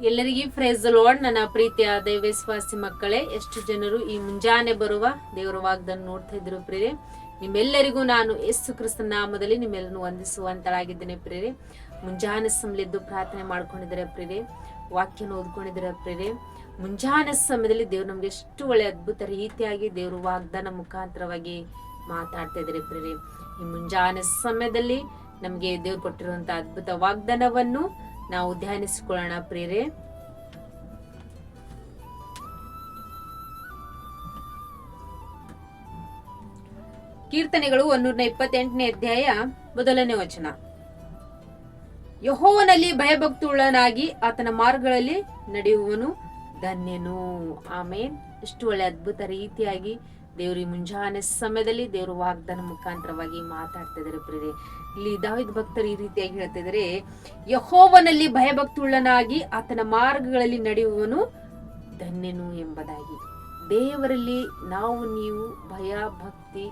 Price load ನನ್ನ ಪ್ರೀತಿಯ ದೈವವಿಶ್ವಾಸಿ ಮಕ್ಕಳೇ, ಎಷ್ಟು ಜನರು ಈ ಮುಂಜಾನೆ ಬರುವ ದೇವರ ವಾಗ್ದನ್ನು ನೋಡ್ತಾ ಇದ್ರು ಪ್ರೇರೆ ನಿಮ್ಮೆಲ್ಲರಿಗೂ ನಾನು ಯೇಸು ಕ್ರಿಸ್ತನ ನಾಮದಲ್ಲಿ ನಿಮ್ಮೆಲ್ಲರೂ ವಂದಿಸುವಂತಳಾಗಿದ್ದೇನೆ ಪ್ರೇರೆ ಮುಂಜಾನೆ ಸಮಯದ್ದು ಪ್ರಾರ್ಥನೆ ಮಾಡ್ಕೊಂಡಿದ್ದಾರೆ ಪ್ರೇರೆ ವಾಕ್ಯನ ಓದ್ಕೊಂಡಿದ್ದಾರೆ ಪ್ರೇರೆ ಮುಂಜಾನೆ ಸಮಯದಲ್ಲಿ ದೇವ್ರು ನಮ್ಗೆ ಎಷ್ಟು ಒಳ್ಳೆ ಅದ್ಭುತ ರೀತಿಯಾಗಿ ದೇವರು ವಾಗ್ದಾನ ಮುಖಾಂತರವಾಗಿ ಮಾತಾಡ್ತಾ ಇದ್ದಾರೆ ಪ್ರೇರೆ ಈ ಮುಂಜಾನೆ ಸಮಯದಲ್ಲಿ ನಮಗೆ ದೇವ್ರು ಕೊಟ್ಟಿರುವಂತಹ ಅದ್ಭುತ ವಾಗ್ದಾನವನ್ನು ನಾವು ಧ್ಯಾನಿಸಿಕೊಳ್ಳೋಣ ಪ್ರೇರೆ ಕೀರ್ತನೆಗಳು ಒಂದೂರ ಇಪ್ಪತ್ತೆಂಟನೇ ಅಧ್ಯಾಯ ಮೊದಲನೇ ವಚನ. ಯಹೋವನಲ್ಲಿ ಭಯಭಕ್ತಿಯುಳ್ಳನಾಗಿ ಆತನ ಮಾರ್ಗಗಳಲ್ಲಿ ನಡೆಯುವನು ಧನ್ಯನು. ಆಮೇನ್. ಇಷ್ಟು ಒಳ್ಳೆ ಅದ್ಭುತ ರೀತಿಯಾಗಿ ದೇವ್ರ ಮುಂಜಾನೆ ಸಮಯದಲ್ಲಿ ದೇವ್ರ ವಾಗ್ದಾನ ಮುಖಾಂತರವಾಗಿ ಮಾತಾಡ್ತಾ ಇದ್ದಾರೆ ಪ್ರೇರೆ ಇಲ್ಲಿ ದಾವಿದ್ ಭಕ್ತರು ಈ ರೀತಿಯಾಗಿ ಹೇಳ್ತಾ ಇದ್ದಾರೆ, ಯಹೋವನಲ್ಲಿ ಭಯಭಕ್ತುಳ್ಳನಾಗಿ ಆತನ ಮಾರ್ಗಗಳಲ್ಲಿ ನಡೆಯುವನು ಧನ್ಯನು ಎಂಬುದಾಗಿ. ದೇವರಲ್ಲಿ ನಾವು, ನೀವು ಭಯ, ಭಕ್ತಿ,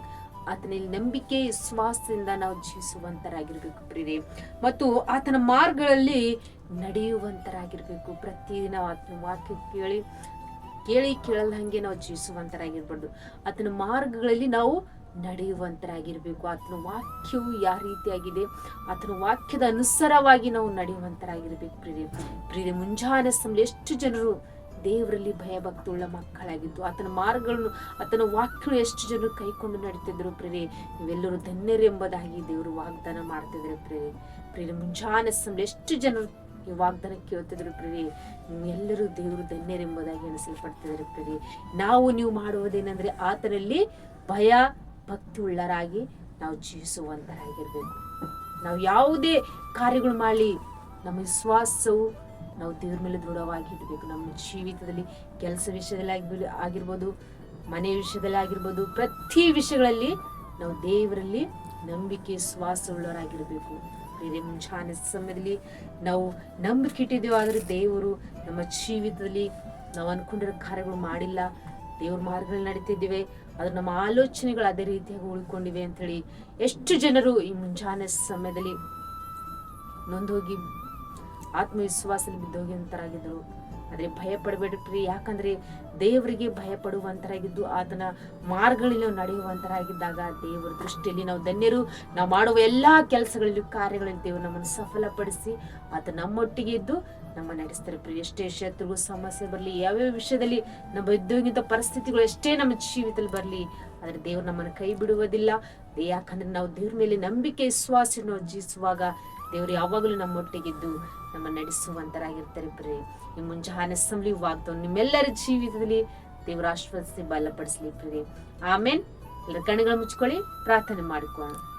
ಆತನಲ್ಲಿ ನಂಬಿಕೆ, ವಿಶ್ವಾಸದಿಂದ ನಾವು ಜೀವಿಸುವಂತರಾಗಿರ್ಬೇಕು ಪ್ರೇರೆ ಮತ್ತು ಆತನ ಮಾರ್ಗಗಳಲ್ಲಿ ನಡೆಯುವಂತರಾಗಿರ್ಬೇಕು. ಪ್ರತಿದಿನ ಆತನ ವಾಕ್ಯ ಕೇಳಿ ಕೇಳಿ ಕೇಳಲ್ದಂಗೆ ನಾವು ಜೀವಿಸುವಂತರಾಗಿರ್ಬಾರ್ದು ಆತನ ಮಾರ್ಗಗಳಲ್ಲಿ ನಾವು ನಡೆಯುವಂತರಾಗಿರ್ಬೇಕು. ಆತನ ವಾಕ್ಯವು ಯಾವ ರೀತಿಯಾಗಿದೆ? ಆತನ ವಾಕ್ಯದ ಅನುಸಾರವಾಗಿ ನಾವು ನಡೆಯುವಂತರಾಗಿರ್ಬೇಕು ಪ್ರೀತಿ ಪ್ರೀತಿ ಮುಂಜಾನೆ ಸಮಯ ಎಷ್ಟು ಜನರು ದೇವರಲ್ಲಿ ಭಯಭಕ್ತಿಯುಳ್ಳ ಮಕ್ಕಳಾಗಿದ್ದು, ಆತನ ಮಾರ್ಗಗಳನ್ನು, ಆತನ ವಾಕ್ಯಗಳು ಎಷ್ಟು ಜನರು ಕೈಕೊಂಡು ನಡೀತಿದ್ರು ಪ್ರೇರೆ ನೀವೆಲ್ಲರೂ ಧನ್ಯರು ಎಂಬುದಾಗಿ ದೇವರು ವಾಗ್ದಾನ ಮಾಡ್ತಿದ್ರು ಪ್ರೇರೆ ಪ್ರೇರೆ ಮುಂಜಾನೆ ಸಮಯ ಎಷ್ಟು ಜನರು ವಾಗ್ದಾನ ಕೇಳ್ತಿದ್ರು ಪ್ರೀ ಎಲ್ಲರೂ ದೇವರು ಧನ್ಯರೆಂಬುದಾಗಿ ಎಣಿಸಲ್ಪಡ್ತಿದ್ದಾರೆ ಪ್ರೀ ನಾವು ನೀವು ಮಾಡುವುದೇನೆಂದ್ರೆ ಆತನಲ್ಲಿ ಭಯ ಭಕ್ತಿ ಉಳ್ಳರಾಗಿ ನಾವು ಜೀವಿಸುವಂತರಾಗಿರ್ಬೇಕು. ನಾವು ಯಾವುದೇ ಕಾರ್ಯಗಳು ಮಾಡಲಿ, ನಮ್ಮ ವಿಶ್ವಾಸವು ನಾವು ದೇವ್ರ ಮೇಲೆ ದೃಢವಾಗಿ ಇಡಬೇಕು. ನಮ್ಮ ಜೀವಿತದಲ್ಲಿ ಕೆಲಸ ವಿಷಯದಲ್ಲಿ ಆಗಿರ್ಬೋದು ಆಗಿರ್ಬೋದು, ಮನೆ ವಿಷಯದಲ್ಲಿ ಆಗಿರ್ಬೋದು, ಪ್ರತಿ ವಿಷಯಗಳಲ್ಲಿ ನಾವು ದೇವರಲ್ಲಿ ನಂಬಿಕೆ ಶ್ವಾಸ ಉಳ್ಳವರಾಗಿರ್ಬೇಕು ಬೇರೆ ಮುಂಚಾನೆ ಸಮಯದಲ್ಲಿ ನಾವು ನಂಬಿಕೆ ಇಟ್ಟಿದ್ದೇವೆ ಆದರೆ ದೇವರು ನಮ್ಮ ಜೀವಿತದಲ್ಲಿ ನಾವು ಅನ್ಕೊಂಡಿರೋ ಕಾರ್ಯಗಳು ಮಾಡಿಲ್ಲ. ದೇವ್ರ ಮಾರ್ಗಗಳು ನಡೀತಿದ್ದೇವೆ ಅದು ನಮ್ಮ ಆಲೋಚನೆಗಳು ಅದೇ ರೀತಿಯಾಗಿ ಉಳ್ಕೊಂಡಿವೆ ಅಂಥೇಳಿ ಎಷ್ಟು ಜನರು ಈ ಮುಂಜಾನೆ ಸಮಯದಲ್ಲಿ ನೊಂದೋಗಿ ಆತ್ಮವಿಶ್ವಾಸದಲ್ಲಿ ಬಿದ್ದೋಗಿಂತರಾಗಿದ್ದರು ಆದರೆ ಭಯ ಪಡಬೇಡ್ರಿ ಯಾಕಂದ್ರೆ ದೇವರಿಗೆ ಭಯ ಪಡುವಂತರಾಗಿದ್ದು ಆತನ ಮಾರ್ಗಗಳಲ್ಲಿ ನಾವು ನಡೆಯುವಂತರಾಗಿದ್ದಾಗ ದೇವರ ದೃಷ್ಟಿಯಲ್ಲಿ ನಾವು ಧನ್ಯರು. ನಾವು ಮಾಡುವ ಎಲ್ಲಾ ಕೆಲಸಗಳಲ್ಲಿ ಕಾರ್ಯಗಳಲ್ಲಿ ದೇವರು ನಮ್ಮನ್ನು ಸಫಲಪಡಿಸಿ ಆತ ನಮ್ಮೊಟ್ಟಿಗೆ ಇದ್ದು ನಮ್ಮ ನಡೆಸ್ತಾರೆ. ಪ್ರಿಯ, ಎಷ್ಟೇ ಶತ್ರುಗಳು ಸಮಸ್ಯೆ ಬರಲಿ, ಯಾವ್ಯಾವ ವಿಷಯದಲ್ಲಿ ನಮ್ಮ ಇದ್ದೋಗಿಂತ ಪರಿಸ್ಥಿತಿಗಳು ಎಷ್ಟೇ ನಮ್ಮ ಜೀವಿತದಲ್ಲಿ ಬರಲಿ, ಆದರೆ ದೇವರು ನಮ್ಮನ್ನು ಕೈ ಬಿಡುವುದಿಲ್ಲ. ಯಾಕಂದ್ರೆ ನಾವು ದೇವ್ರ ಮೇಲೆ ನಂಬಿಕೆ, ವಿಶ್ವಾಸ ಜೀವಿಸುವಾಗ ದೇವರು ಯಾವಾಗಲೂ ನಮ್ಮೊಟ್ಟಿಗಿದ್ದು ನಮ್ಮ ನಡೆಸುವಂತರಾಗಿರ್ತಾರೆ ಪ್ರಿಯ. ಈ ಮುಂಜಾನೆ ಅಸೆಂಬ್ಲಿ ವಾಗ್ದವ್ ನಿಮ್ಮೆಲ್ಲರ ಜೀವಿತದಲ್ಲಿ ದೇವರ ಆಶ್ವಾದಿಸಿ ಬಲಪಡಿಸಲಿ ಪ್ರಿಯ. ಆಮೇನ್. ಎಲ್ಲರ ಕಣ್ಣುಗಳು ಮುಚ್ಕೊಳ್ಳಿ. ಪ್ರಾರ್ಥನೆ ಮಾಡಿಕೊಳ್ಳೋಣ.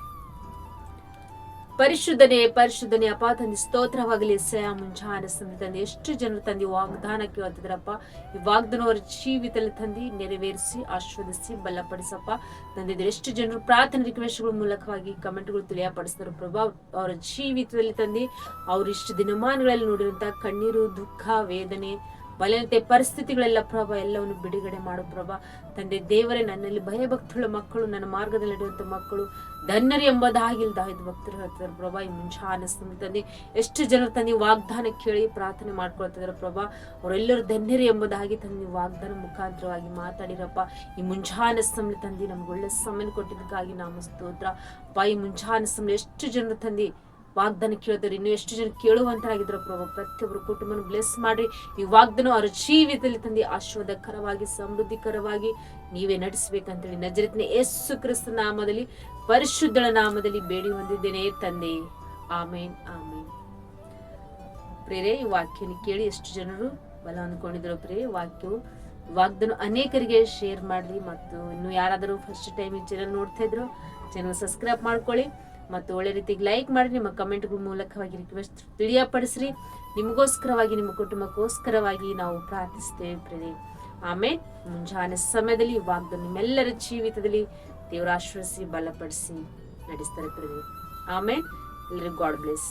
ಪರಿಶುದ್ಧನೆ ಪರಿಶುದ್ಧನೆ, ಅಪ್ಪ ತಂದೆ, ಸ್ತೋತ್ರವಾಗಲಿ. ಸಯ ಮುಂಜಾನೆ ಸಮಯ ತಂದೆ ಎಷ್ಟು ಜನರು ತಂದೆ ವಾಗ್ದಾನ ಕೇಳ್ತಿದ್ರಪ್ಪ ಈ ವಾಗ್ದಾನವರ ಜೀವಿತದಲ್ಲಿ ತಂದಿ, ನೆರವೇರಿಸಿ ಆಶ್ವಾದಿಸಿ ಬಲಪಡಿಸಪ್ಪ. ತಂದಿದ್ರೆ ಎಷ್ಟು ಜನರು ಪ್ರಾರ್ಥನೆ ರಿಕ್ವೆಸ್ಟ್ಗಳ ಮೂಲಕವಾಗಿ ಕಮೆಂಟ್ಗಳು ತಿಳಿಯಪಡಿಸಿದ್ರು. ಪ್ರಭಾ, ಅವರ ಜೀವಿತದಲ್ಲಿ ತಂದಿ ಅವರಿಷ್ಟು ದಿನಮಾನಗಳಲ್ಲಿ ನೋಡಿರುವಂತಹ ಕಣ್ಣೀರು, ದುಃಖ, ವೇದನೆ ಬಲನತೆ ಪರಿಸ್ಥಿತಿಗಳೆಲ್ಲ ಪ್ರಭಾ, ಎಲ್ಲವನ್ನು ಬಿಡುಗಡೆ ಮಾಡು ಪ್ರಭಾ. ತಂದೆ ದೇವರೇ, ನನ್ನಲ್ಲಿ ಭಯಭಕ್ತುಳ್ಳ ಮಕ್ಕಳು, ನನ್ನ ಮಾರ್ಗದಲ್ಲಿ ನಡೆಯುವಂತ ಮಕ್ಕಳು, ಧನ್ಯರು ಎಂಬುದಾಗಿಲ್ದ ಇದು ಭಕ್ತರು ಹೇಳ್ತಾರೆ ಪ್ರಭಾ. ಈ ಮುಂಚೆ ತಂದೆ, ಎಷ್ಟು ಜನರು ತಂದೆ ವಾಗ್ದಾನ ಕೇಳಿ ಪ್ರಾರ್ಥನೆ ಮಾಡ್ಕೊಳ್ತಿದಾರೆ ಪ್ರಭಾ. ಅವರೆಲ್ಲರೂ ಧನ್ಯರು ಎಂಬುದಾಗಿ ತಂದೆ ವಾಗ್ದಾನ ಮುಖಾಂತರವಾಗಿ ಮಾತಾಡಿರಪ್ಪ. ಈ ಮುಂಜಾನೆ ಸಮಯ ತಂದೆ ನಮ್ಗೆ ಒಳ್ಳೆ ಸಮಯ ಕೊಟ್ಟಿದ್ದಕ್ಕಾಗಿ ನಾಮ ಸ್ತೋತ್ರ. ಅಪ್ಪ, ಈ ಮುಂಜಾನೆ ಸಮಯ ಎಷ್ಟು ಜನರು ತಂದೆ ವಾಗ್ದಾನ ಕೇಳ್ತಾರೆ ಇನ್ನು ಎಷ್ಟು ಜನ ಕೇಳುವಂತರಾಗಿದ್ರು ಪ್ರಭು, ಪ್ರತಿಯೊಬ್ಬರು ಕುಟುಂಬನ ಬ್ಲೆಸ್ ಮಾಡ್ರಿ. ಈ ವಾಗ್ದಾನ ಅವರ ಜೀವಿತದಲ್ಲಿ ತಂದು ಆಶೀರ್ವಾದಕರವಾಗಿ, ಸಮೃದ್ಧಿಕರವಾಗಿ ನೀವೇ ನಡೆಸಬೇಕಂತೇಳಿ ನಜರತ್ನ ಯೇಸು ಕ್ರಿಸ್ತ ನಾಮದಲ್ಲಿ, ಪರಿಶುದ್ಧಳ ನಾಮದಲ್ಲಿ ಬೇಡಿ ಹೊಂದಿದ್ದೇನೆ ತಂದೆ. ಆಮೇನ್ ಆಮೇನ್. ಪ್ರೇರೆ ಈ ವಾಕ್ಯನ ಕೇಳಿ ಎಷ್ಟು ಜನರು ಬಲ ಅಂದ್ಕೊಂಡಿದ್ರು ಪ್ರೇ ವಾಕ್ಯವು ವಾಗ್ದಾನ ಅನೇಕರಿಗೆ ಶೇರ್ ಮಾಡ್ರಿ ಮತ್ತು ಇನ್ನು ಯಾರಾದರೂ ಫಸ್ಟ್ ಟೈಮ್ ಈ ಚಾನಲ್ ನೋಡ್ತಾ ಇದ್ರು ಚಾನಲ್ ಸಬ್ಸ್ಕ್ರೈಬ್ ಮಾಡ್ಕೊಳ್ಳಿ. ಮತ್ತು ಒಳ್ಳೆ ರೀತಿಗೆ ಲೈಕ್ ಮಾಡಿ ನಿಮ್ಮ ಕಮೆಂಟ್ಗಳ ಮೂಲಕವಾಗಿ ರಿಕ್ವೆಸ್ಟ್ ತಿಳಿಯಪಡಿಸ್ರಿ. ನಿಮಗೋಸ್ಕರವಾಗಿ, ನಿಮ್ಮ ಕುಟುಂಬಕ್ಕೋಸ್ಕರವಾಗಿ ನಾವು ಪ್ರಾರ್ಥಿಸ್ತೇವೆ ಪ್ರೀತಿ ಆಮೇಲೆ ಮುಂಜಾನೆ ಸಮಯದಲ್ಲಿ ವಾಗ್ದು ನಿಮ್ಮೆಲ್ಲರ ಜೀವಿತದಲ್ಲಿ ದೇವರ ಆಶ್ವಸಿ ಬಲಪಡಿಸಿ ನಡೆಸ್ತಾರೆ ಪ್ರೀತಿ ಆಮೇಲೆ ಎಲ್ಲರಿಗೂ ಗಾಡ್ ಬ್ಲೆಸ್